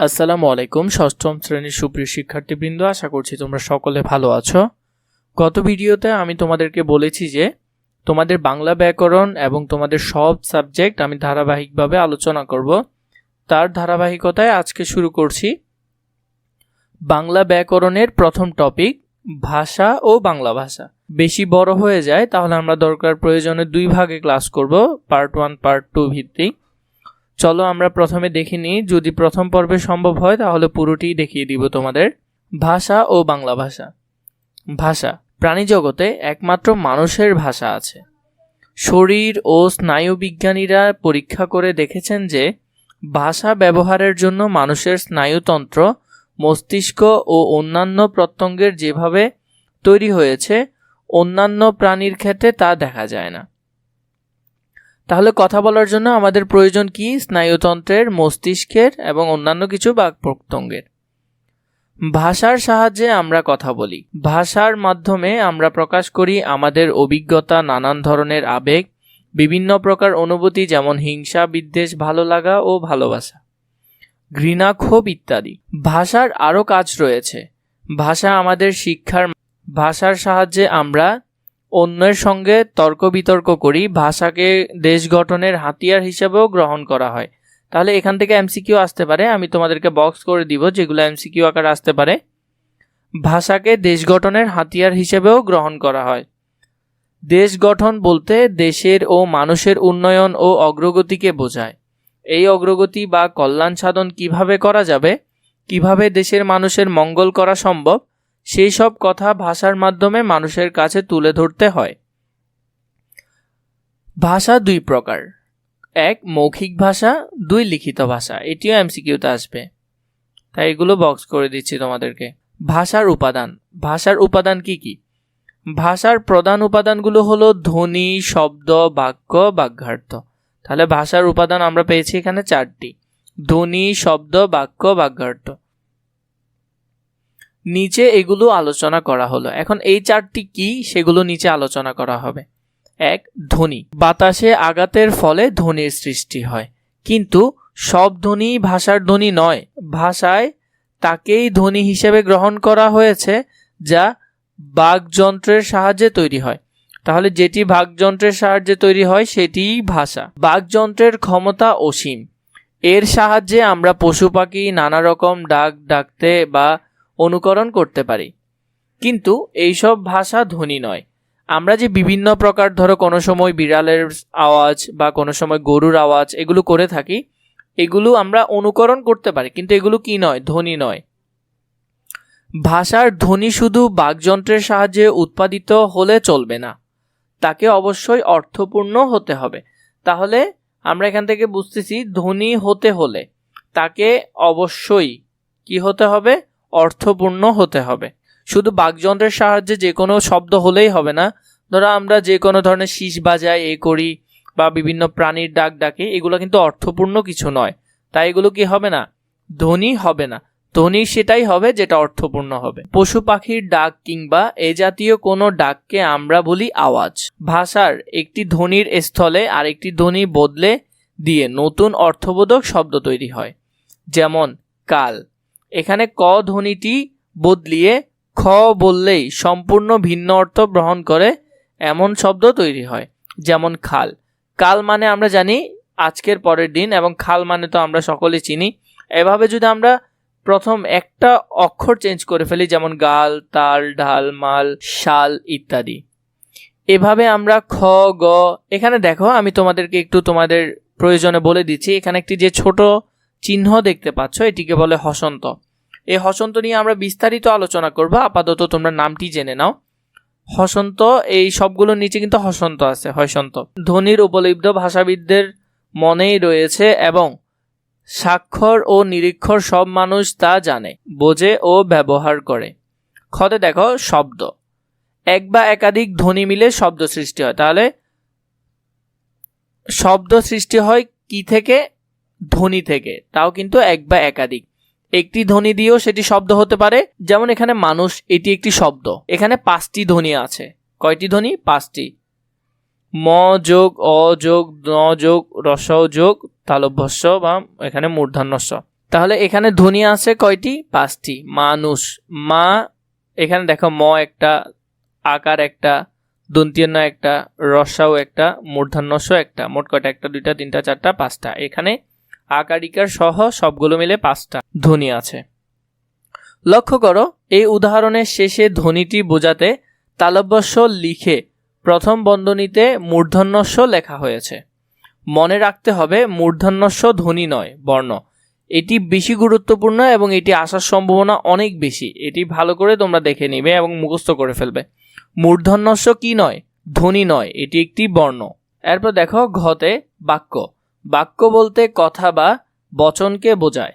আসসালামু আলাইকুম, ষষ্ঠম শ্রেণির সুপ্রিয় শিক্ষার্থীবৃন্দ, আশা করছি তোমরা সকলে ভালো আছো। গত ভিডিওতে আমি তোমাদেরকে বলেছি যে তোমাদের বাংলা ব্যাকরণ এবং তোমাদের সব সাবজেক্ট আমি ধারাবাহিকভাবে আলোচনা করব। তার ধারাবাহিকতায় আজকে শুরু করছি বাংলা ব্যাকরণের প্রথম টপিক, ভাষা ও বাংলা ভাষা। বেশি বড় হয়ে যায়, তাহলে আমরা দরকার প্রয়োজনে দুই ভাগে ক্লাস করব, পার্ট ওয়ান, পার্ট টু ভিত্তিক। চলো আমরা প্রথমে দেখে নিই, যদি প্রথম পর্বে সম্ভব হয়, তাহলে পুরোটি দেখিয়ে দিব তোমাদের। ভাষা ও বাংলা ভাষা। ভাষা, প্রাণী জগতে একমাত্র মানুষের ভাষা আছে। শরীর ও স্নায়ু বিজ্ঞানীরা পরীক্ষা করে দেখেছেন যে, ভাষা ব্যবহারের জন্য মানুষের স্নায়ুতন্ত্র, মস্তিষ্ক ও অন্যান্য প্রত্যঙ্গের যেভাবে তৈরি হয়েছে, অন্যান্য প্রাণীর ক্ষেত্রে তা দেখা যায় না। তাহলে কথা বলার জন্য আমাদের প্রয়োজন কি? স্নায়ুতন্ত্রের মস্তিষ্কের এবং অন্যান্য কিছু বাক প্রত্যঙ্গের ভাষার সাহায্যে আমরা কথা বলি। ভাষার মাধ্যমে আমরা প্রকাশ করি আমাদের অভিজ্ঞতা, নানান ধরনের আবেগ, বিভিন্ন প্রকার অনুভূতি যেমন হিংসা, বিদ্বেষ, ভালো লাগা ও ভালোবাসা। ঘৃণা ক্ষোভ ইত্যাদি। ভাষার আরও কাজ রয়েছে। ভাষা আমাদের শিক্ষার, ভাষার সাহায্যে আমরা অন্যের সঙ্গে তর্ক বিতর্ক করি, ভাষাকে দেশ গঠনের হাতিয়ার হিসেবেও গ্রহণ করা হয়। তাহলে এখান থেকে এমসিকিউ আসতে পারে, আমি তোমাদেরকে বক্স করে দিব, যেগুলো এমসিকিউ আকারে আসতে পারে। ভাষাকে দেশ গঠনের হাতিয়ার হিসেবেও গ্রহণ করা হয়। দেশ গঠন বলতে দেশের ও মানুষের উন্নয়ন ও অগ্রগতিকে বোঝায়। এই অগ্রগতি বা কল্যাণ সাধন কীভাবে করা যাবে? কীভাবে দেশের মানুষের মঙ্গল করা সম্ভব? সেই সব কথা ভাষার মাধ্যমে মানুষের কাছে তুলে ধরতে হয়। ভাষা দুই প্রকার। এক, মৌখিক ভাষা, দুই, লিখিত ভাষা। এটিও এমসিকিউতে আসবে। তাই এগুলো বক্স করে দিচ্ছি তোমাদেরকে। ভাষার উপাদান। ভাষার উপাদান কি কি? ভাষার প্রধান উপাদানগুলো হলো ধ্বনি, শব্দ, বাক্য, বাগ্যার্থ। তাহলে ভাষার উপাদান আমরা পেয়েছি এখানে চারটি। ধ্বনি, শব্দ, বাক্য, বাগ্যার্থ। নিচে এগুলো আলোচনা করা হলো। এখন এই চারটি কি? সেগুলো নিচে আলোচনা করা হবে। এক, ধ্বনি। বাতাসে আঘাতের ফলে ধ্বনির সৃষ্টি হয়। কিন্তু সব ধ্বনি ভাষার ধ্বনি নয়। ভাষায় তাকেই ধ্বনি হিসেবে গ্রহণ করা হয়েছে, যা বাঘযন্ত্রের সাহায্যে তৈরি হয়। তাহলে যেটি বাঘযন্ত্রের সাহায্যে তৈরি হয়, সেটিই ভাষা। বাঘযন্ত্রের ক্ষমতা অসীম। এর সাহায্যে আমরা পশু পাখি, নানা রকম ডাক ডাকতে বা অনুকরণ করতে পারি। কিন্তু এইসব ভাষা ধ্বনি নয়। আমরা যে বিভিন্ন প্রকার, ধরো, কোনো সময় বিড়ালের আওয়াজ বা কোনো সময় গরুর আওয়াজ এগুলো করে থাকি, এগুলো আমরা অনুকরণ করতে পারি, কিন্তু এগুলো কি নয়? ধ্বনি নয়। ভাষার ধ্বনি শুধু বাকযন্ত্রের সাহায্যে উৎপাদিত হলে চলবে না। তাকে অবশ্যই অর্থপূর্ণ হতে হবে। তাহলে আমরা এখান থেকে বুঝতেছি ধ্বনি হতে হলে তাকে অবশ্যই কি হতে হবে? অর্থপূর্ণ হতে হবে। শুধু বাকযন্ত্রের সাহায্যে যে কোনো শব্দ হলেই হবে না। ধরো আমরা যে কোনো ধরনের শীষ বাজাই এ করি বা বিভিন্ন প্রাণীর ডাক ডাকি, এগুলো কিন্তু অর্থপূর্ণ কিছু নয়। তাই এগুলো কি হবে না? ধ্বনি হবে না। ধ্বনি সেটাই হবে যেটা অর্থপূর্ণ হবে। পশু পাখির ডাক কিংবা এ জাতীয় কোনো ডাককে আমরা বলি আওয়াজ। ভাষার একটি ধ্বনির স্থলে আরেকটি ধ্বনি বদলে দিয়ে নতুন অর্থবোধক শব্দ তৈরি হয়। যেমন, কাল। এখানে ক ধ্বনিটি বদলিয়ে খ বললেই সম্পূর্ণ ভিন্ন অর্থ গ্রহণ করে এমন শব্দ তৈরি হয়, যেমন খাল। কাল মানে আমরা জানি আজকের পরের দিন এবং খাল মানে তো আমরা সকলে চিনি। এভাবে যদি আমরা প্রথম একটা অক্ষর চেঞ্জ করে ফেলি, যেমন গাল, তাল, ঢাল, মাল, শাল ইত্যাদি। এভাবে আমরা খ, গ, এখানে দেখো, আমি তোমাদেরকে একটু তোমাদের প্রয়োজনে বলে দিচ্ছি। এখানে একটি যে ছোট চিহ্ন দেখতে পাচ্ছ, এটিকে বলে হসন্ত। এই হসন্ত নিয়ে আমরা বিস্তারিত আলোচনা করব। আপাতত তোমরা নামটি জেনে নাও। হসন্ত, এই সবগুলোর নিচে কিন্তু হসন্ত আছে হসন্ত ধ্বনির উপলব্ধ ভাষাবিদদের মনেই রয়েছে এবং স্বাক্ষর ও নিরীক্ষর সব মানুষ তা জানে, বোঝে ও ব্যবহার করে। খতে দেখো, শব্দ। এক বা একাধিক ধ্বনি মিলে শব্দ সৃষ্টি হয়। তাহলে শব্দ সৃষ্টি হয় কি থেকে? ধ্বনি থেকে। তাও কিন্তু এক বা একাধিক। একটি ধ্বনি দিয়েও সেটি শব্দ হতে পারে। যেমন এখানে মানুষ, এটি একটি শব্দ। এখানে পাঁচটি ধ্বনি আছে। কয়টি ধ্বনি? পাঁচটি। ম যোগ, অ যোগ, ন যোগ, রস যোগ তালভ্যস্য বা এখানে মূর্ধন্যস্য। তাহলে এখানে ধ্বনি আছে কয়টি? পাঁচটি। মানুষ। মা, এখানে দেখো ম একটা, আকার একটা দন্তিয়ান্ন একটা, রসাও একটা, মূর্ধন্যস্য একটা। মোট কয়টা? একটা, দুইটা, তিনটা, চারটা, পাঁচটা। এখানে আকারিকার সহ সবগুলো মিলে পাঁচটা ধ্বনি আছে। লক্ষ্য করো, এই উদাহরণের শেষে ধ্বনিটি বোঝাতে তালব্যস্য লিখে প্রথম বন্ধনীতে মূর্ধন্যস্য লেখা হয়েছে। মনে রাখতে হবে, মূর্ধন্যস্য ধ্বনি নয়, বর্ণ। এটি বেশি গুরুত্বপূর্ণ এবং এটি আসার সম্ভাবনা অনেক বেশি। এটি ভালো করে তোমরা দেখে নিবে এবং মুখস্থ করে ফেলবে। মূর্ধন্যস্য কি নয়? ধ্বনি নয়, এটি একটি বর্ণ। এরপর দেখো ঘতে বাক্য। বাক্য বলতে কথা বা বচনকে বোঝায়।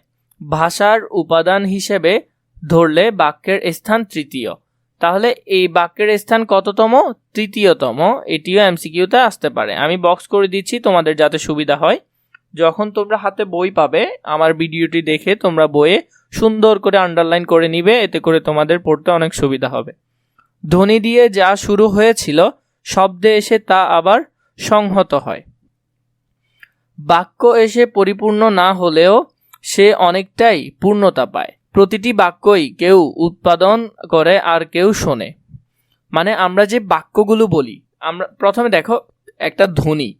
ভাষার উপাদান হিসেবে ধরলে বাক্যের স্থান তৃতীয়। তাহলে এই বাক্যের স্থান কততম? তৃতীয়তম। এটিও এমসিকিউতে আসতে পারে। আমি বক্স করে দিচ্ছি তোমাদের যাতে সুবিধা হয়। যখন তোমরা হাতে বই পাবে, আমার ভিডিওটি দেখে তোমরা বইয়ে সুন্দর করে আন্ডারলাইন করে নিবে, এতে করে তোমাদের পড়তে অনেক সুবিধা হবে। ধ্বনি দিয়ে যা শুরু হয়েছিল, শব্দে এসে তা আবার সংহত হয়। বাক্য এসে পরিপূর্ণ না হলেও সে অনেকটাই পূর্ণতা পায়। প্রতিটি বাক্যই কেউ উৎপাদন করে আর কেউ শোনে। মানে আমরা যে বাক্যগুলো বলি, আমরা প্রথমে দেখো একটা ধ্বনি।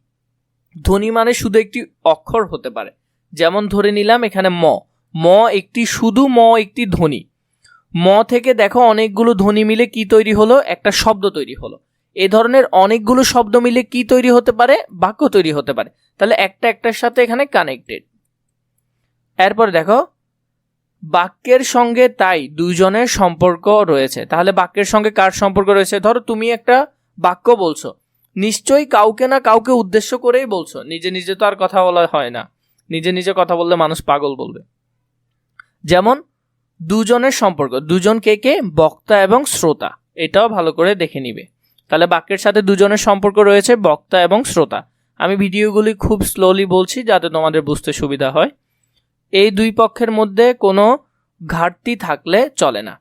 ধ্বনি মানে শুধু একটি অক্ষর হতে পারে। যেমন ধরে নিলাম এখানে ম। ম একটি শুধু ম একটি ধ্বনি। ম থেকে দেখো অনেকগুলো ধ্বনি মিলে কি তৈরি হলো? একটা শব্দ তৈরি হলো। এ ধরনের অনেকগুলো শব্দ মিলে কি তৈরি হতে পারে? বাক্য তৈরি হতে পারে। তাহলে একটা একটার সাথে এখানে কানেক্টেড এরপর দেখো, বাক্যের সঙ্গে তাই দুইজনের সম্পর্ক রয়েছে। তাহলে বাক্যের সঙ্গে কার সম্পর্ক রয়েছে? ধরো তুমি একটা বাক্য বলছো। নিশ্চয়ই কাউকে না কাউকে উদ্দেশ্য করেই বলছো। নিজে নিজে তো আর কথা বলা হয় না। নিজে নিজে কথা বললে মানুষ পাগল বলবে। যেমন, দুজনের সম্পর্ক। দুজন কে কে? বক্তা এবং শ্রোতা। এটাও ভালো করে দেখে নিবে। তাহলে বাক্যের সাথে দুজনের সম্পর্ক রয়েছে বক্তা এবং শ্রোতা। আমি ভিডিওগুলি খুব স্লোলি বলছি যাতে তোমাদের বুঝতে সুবিধা হয়। এই দুই পক্ষের মধ্যে কোনো ঘাটতি থাকলে চলে না।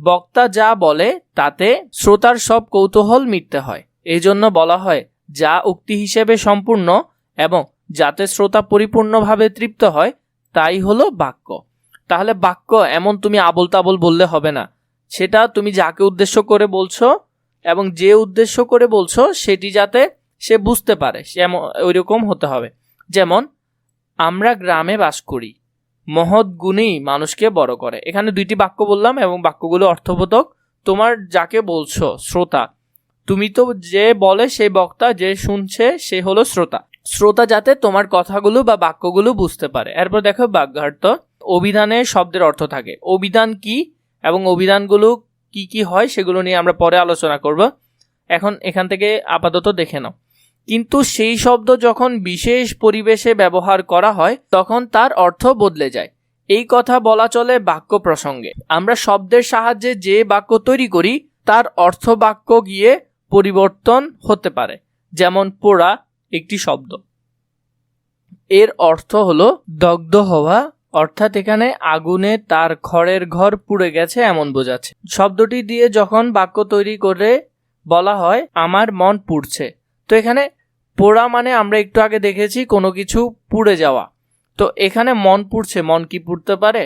বক্তা যা বলে, তাতে শ্রোতার সব কৌতূহল মিটতে হয়। এই জন্য বলা হয়, যা উক্তি হিসেবে সম্পূর্ণ এবং যাতে শ্রোতা পরিপূর্ণভাবে তৃপ্ত হয়, তাই হলো বাক্য। তাহলে বাক্য এমন তুমি আবল তাবল বললে হবে না। সেটা তুমি যাকে উদ্দেশ্য করে বলছো এবং যে উদ্দেশ্য করে বলছো, সেটি যাতে সে বুঝতে পারে সে ওই রকম হতে হবে। যেমন, আমরা গ্রামে বাস করি, মহৎ গুণেই মানুষকে বড় করে। এখানে দুইটি বাক্য বললাম এবং বাক্যগুলো অর্থবোধক। তোমার যাকে বলছো, শ্রোতা, তুমি তো যে বলে সেই বক্তা, যে শুনছে, সে হলো শ্রোতা। শ্রোতা যাতে তোমার কথাগুলো বা বাক্যগুলো বুঝতে পারে। এরপর দেখো বাগ্যার্থ অভিধানে শব্দের অর্থ থাকে। অভিধান কি এবং অভিধানগুলো কি কি হয় সেগুলো নিয়ে আমরা পরে আলোচনা করব। এখন এখান থেকে আপাতত দেখে নাও। কিন্তু সেই শব্দ যখন বিশেষ পরিবেশে ব্যবহার করা হয়, তখন তার অর্থ বদলে যায়। এই কথা বলা চলে বাক্য প্রসঙ্গে। আমরা শব্দের সাহায্যে যে বাক্য তৈরি করি, তার অর্থ বাক্য গিয়ে পরিবর্তন হতে পারে। যেমন পোড়া একটি শব্দ। এর অর্থ হলো দগ্ধ হওয়া অর্থাৎ এখানে আগুনে তার খড়ের ঘর পুড়ে গেছে এমন বোঝাচ্ছে। শব্দটি দিয়ে যখন বাক্য তৈরি করে বলা হয়, আমার মন পুড়ছে। তো এখানে পোড়া মানে আমরা একটু আগে দেখেছি কোনো কিছু পুড়ে যাওয়া। তো এখানে মন পুড়ছে, মন কি পুড়তে পারে?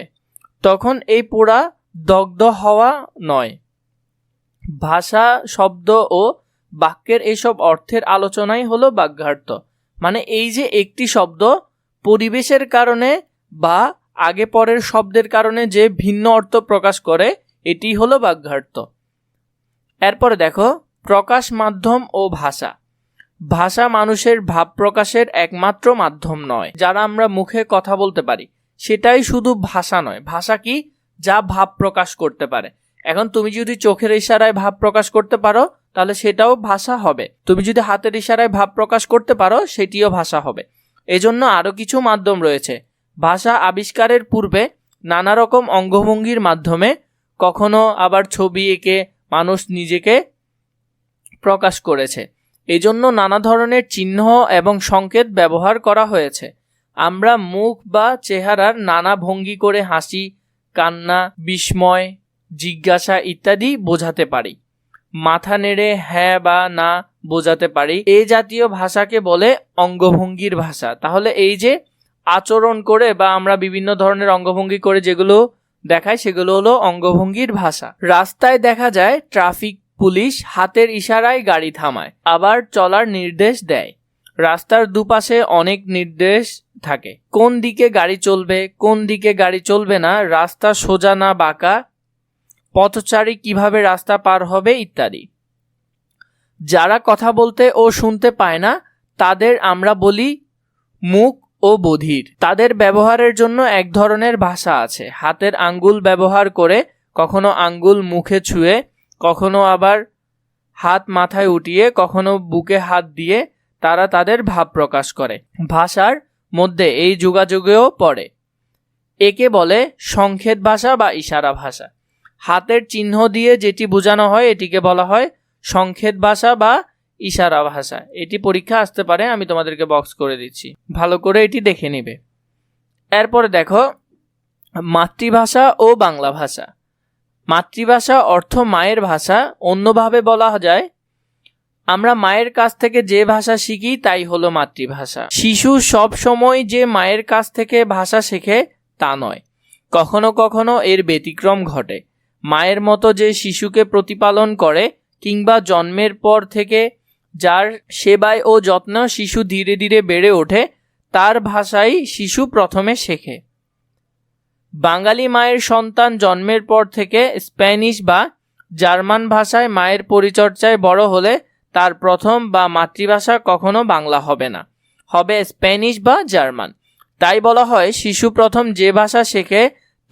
তখন এই পোড়া দগ্ধ হওয়া নয়। ভাষা, শব্দ ও বাক্যের এইসব অর্থের আলোচনাই হলো বাগ্যার্থ। মানে এই যে একটি শব্দ পরিবেশের কারণে বা আগে পরের শব্দের কারণে যে ভিন্ন অর্থ প্রকাশ করে, এটি হলো বাগ্যার্থ এরপরে দেখো, প্রকাশ মাধ্যম ও ভাষা। ভাষা মানুষের ভাব প্রকাশের একমাত্র মাধ্যম নয়, যারা আমরা মুখে কথা বলতে পারি। সেটাই শুধু ভাষা নয়, ভাষা কি? যা ভাব প্রকাশ করতে পারে। এখন তুমি যদি চোখের ইশারায় ভাব প্রকাশ করতে পারো, তাহলে সেটাও ভাষা হবে। তুমি যদি হাতের ইশারায় ভাব প্রকাশ করতে পারো, সেটিও ভাষা হবে। এজন্য আরও কিছু মাধ্যম রয়েছে। ভাষা আবিষ্কারের পূর্বে নানা রকম অঙ্গভঙ্গির মাধ্যমে কখনো আবার ছবি এঁকে মানুষ নিজেকে প্রকাশ করেছে। এজন্য নানা ধরনের চিহ্ন এবং সংকেত ব্যবহার করা হয়েছে। আমরা মুখ বা চেহারার নানা ভঙ্গি করে হাসি, কান্না, বিস্ময়, জিজ্ঞাসা ইত্যাদি বোঝাতে পারি। মাথা নেড়ে হ্যাঁ বা না বোঝাতে পারি। এই জাতীয় ভাষাকে বলে অঙ্গভঙ্গির ভাষা। তাহলে এই যে আচরণ করে বা আমরা বিভিন্ন ধরনের অঙ্গভঙ্গি করে যেগুলো দেখায় সেগুলো হলো অঙ্গভঙ্গির ভাষা। রাস্তায় দেখা যায় ট্রাফিক পুলিশ হাতের ইশারায় গাড়ি থামায়, আবার চলার নির্দেশ দেয়। রাস্তার দুপাশে অনেক নির্দেশ থাকে। কোন দিকে গাড়ি চলবে, কোন দিকে গাড়ি চলবে না, রাস্তা সোজা না বাঁকা, পথচারী কীভাবে রাস্তা পার হবে ইত্যাদি। যারা কথা বলতে ও শুনতে পায় না, তাদের আমরা বলি মুখ ও বধির। তাদের ব্যবহারের জন্য এক ধরনের ভাষা আছে। হাতের আঙ্গুল ব্যবহার করে কখনো আঙ্গুল মুখে ছুঁয়ে, কখনো আবার হাত মাথায় উঠিয়ে, কখনো বুকে হাত দিয়ে তারা তাদের ভাব প্রকাশ করে। ভাষার মধ্যে এই যোগাযোগেও পড়ে। একে বলে সংক্ষেপ ভাষা বা ইশারা ভাষা। হাতের চিহ্ন দিয়ে যেটি বোঝানো হয়, এটিকে বলা হয় সংক্ষেপ ভাষা বা ইশারা ভাষা এটি পরীক্ষা আসতে পারে, আমি তোমাদেরকে বক্স করে দিচ্ছি। ভালো করে এটি দেখে নিবে। এরপরে দেখো, মাতৃভাষা ও বাংলা ভাষা। মাতৃভাষা অর্থ মায়ের ভাষা, অন্যভাবে বলা যায়, আমরা মায়ের কাছ থেকে যে ভাষা শিখি, তাই হলো মাতৃভাষা। শিশু সব সময় যে মায়ের কাছ থেকে ভাষা শেখে, তা নয়। কখনো কখনো এর ব্যতিক্রম ঘটে। মায়ের মতো যে শিশুকে প্রতিপালন করে, কিংবা জন্মের পর থেকে যার সেবায় ও যত্ন শিশু ধীরে ধীরে বেড়ে ওঠে, তার ভাষাই শিশু প্রথমে শেখে। বাঙালি মায়ের সন্তান জন্মের পর থেকে স্প্যানিশ বা জার্মান ভাষায় মায়ের পরিচর্যায় বড় হলে তার প্রথম বা মাতৃভাষা কখনো বাংলা হবে না, হবে স্প্যানিশ বা জার্মান। তাই বলা হয় শিশু প্রথম যে ভাষা শেখে,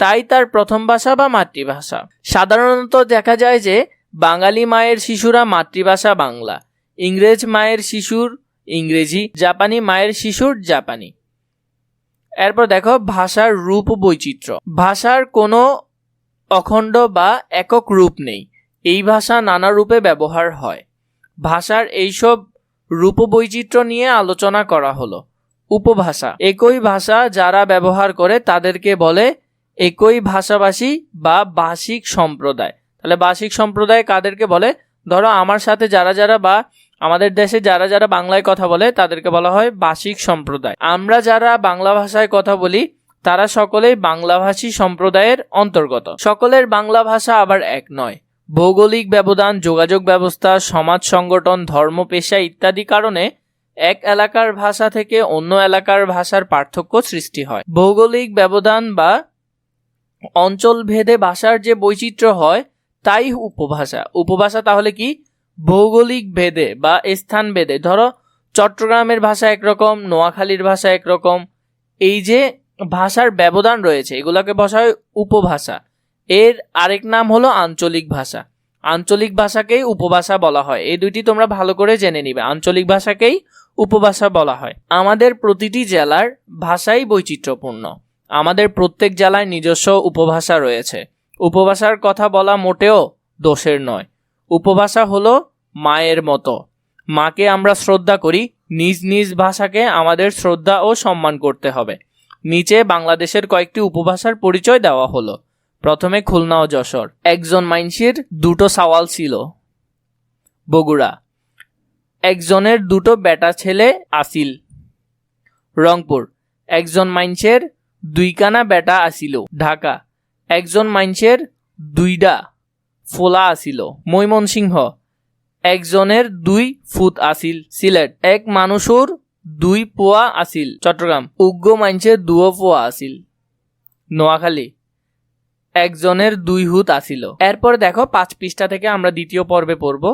তাই তার প্রথম ভাষা বা মাতৃভাষা। সাধারণত দেখা যায় যে বাঙালি মায়ের শিশুরা মাতৃভাষা বাংলা। ইংরেজ মায়ের শিশুর ইংরেজি, জাপানি মায়ের শিশুর জাপানি। এরপর দেখো ভাষার রূপ বৈচিত্র্য। ভাষার কোনো অখণ্ড বা একক রূপ নেই। এই ভাষা নানা রূপে ব্যবহার হয়। ভাষার এইসব রূপ বৈচিত্র্য নিয়ে আলোচনা করা হলো। উপভাষা। একই ভাষা যারা ব্যবহার করে তাদেরকে বলে একই ভাষাভাষী বা ভাষিক সম্প্রদায়। তাহলে ভাষিক সম্প্রদায় কাদেরকে বলে? ধরো আমার সাথে যারা যারা বা আমাদের দেশে যারা যারা বাংলায় কথা বলে, তাদেরকে বলা হয় ভাষিক সম্প্রদায়। আমরা যারা বাংলা ভাষায় কথা বলি, তারা সকলেই বাংলাভাষী সম্প্রদায়ের অন্তর্গত। সকলের বাংলা ভাষা আবার এক নয়। ভৌগোলিক ব্যবধান, যোগাযোগ ব্যবস্থা, সমাজ সংগঠন, ধর্ম, পেশা ইত্যাদি কারণে এক এলাকার ভাষা থেকে অন্য এলাকার ভাষার পার্থক্য সৃষ্টি হয়। ভৌগোলিক ব্যবধান বা অঞ্চল ভেদে ভাষার যে বৈচিত্র্য হয় তাই উপভাষা। উপভাষা তাহলে কি? ভৌগোলিক ভেদে বা স্থান ভেদে। ধরো, চট্টগ্রামের ভাষা একরকম, নোয়াখালীর ভাষা একরকম। এই যে ভাষার ব্যবধান রয়েছে, এগুলোকে বসা হয় উপভাষা। এর আরেক নাম হলো আঞ্চলিক ভাষা। আঞ্চলিক ভাষাকেই উপভাষা বলা হয়। এই দুইটি তোমরা ভালো করে জেনে নিবে। আঞ্চলিক ভাষাকেই উপভাষা বলা হয়। আমাদের প্রতিটি জেলার ভাষাই বৈচিত্র্যপূর্ণ। আমাদের প্রত্যেক জেলায় নিজস্ব উপভাষা রয়েছে। উপভাষার কথা বলা মোটেও দোষের নয়। উপভাষা হলো মায়ের মতো। মাকে আমরা শ্রদ্ধা করি, নিজ নিজ ভাষাকে আমাদের শ্রদ্ধা ও সম্মান করতে হবে। নিচে বাংলাদেশের কয়েকটি উপভাষার পরিচয় দেওয়া হলো। প্রথমে খুলনা ও যশোর। একজন মাইনসির দুটো সাওয়াল ছিল। বগুড়া। একজনের দুটো বেটা ছেলে আসিল। রংপুর। একজন মাইনসের দুইকানা বেটা আসিল। ঢাকা। একজন মানুষের দুইডা ফোলা আসিল ময়মনসিংহ একজনের দুই ফুট আসিল সিলেট, এক মানুষের দুই পোয়া আসিল চট্টগ্রাম, উগ্র মানুষের দুও পোয়া আসিল নোয়াখালী, একজনের দুই হুত আসিল এরপর দেখো পাঁচ পৃষ্ঠা থেকে আমরা দ্বিতীয় পর্বে পড়ব।